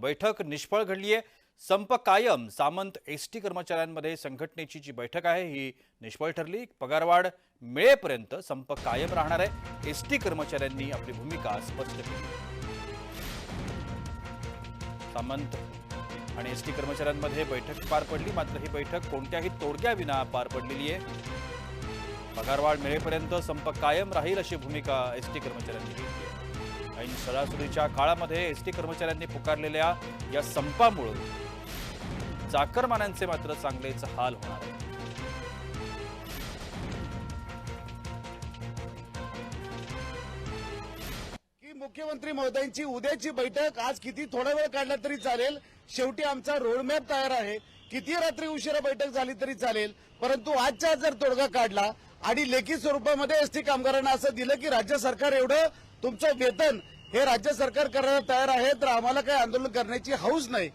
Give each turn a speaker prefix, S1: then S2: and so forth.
S1: बैठक निष्फळ घडली आहे संप कायम सामंत एस टी कर्मचाऱ्यांमध्ये संघटनेची जी बैठक आहे ही निष्फळ ठरली. पगारवाढ मिळेपर्यंत संप कायम राहणार आहे. एस टी कर्मचाऱ्यांनी आपली भूमिका स्पष्ट केली. सामंत आणि एस टी कर्मचाऱ्यांमध्ये बैठक पार पडली. मात्र ही बैठक कोणत्याही तोडक्याविना पार पडलेली आहे. पगारवाढ मिळेपर्यंत संप कायम राहील अशी भूमिका एस टी कर्मचाऱ्यांनी घेतली आहे. ऐन सणासुदीच्या काळामध्ये एस टी कर्मचाऱ्यांनी पुकारलेल्या या संपामुळे चाकरमान्यांचे मात्र चांगलेच हाल होणार आहे
S2: की मुख्यमंत्री महोदयांची उद्याची बैठक आज किती थोडा वेळ काढला तरी चालेल? शेवटी आमचा रोडमॅप तयार आहे. किती रात्री उशिरा बैठक झाली तरी चालेल? परंतु आजच्या जर तोडगा काढला आणि लेखी स्वरूपामध्ये एसटी कामगारांना असं दिलं की राज्य सरकार एवढं तुमचं वेतन हे राज्य सरकार करायला तयार आहे तर आम्हाला काही आंदोलन करण्याची हौस नाही.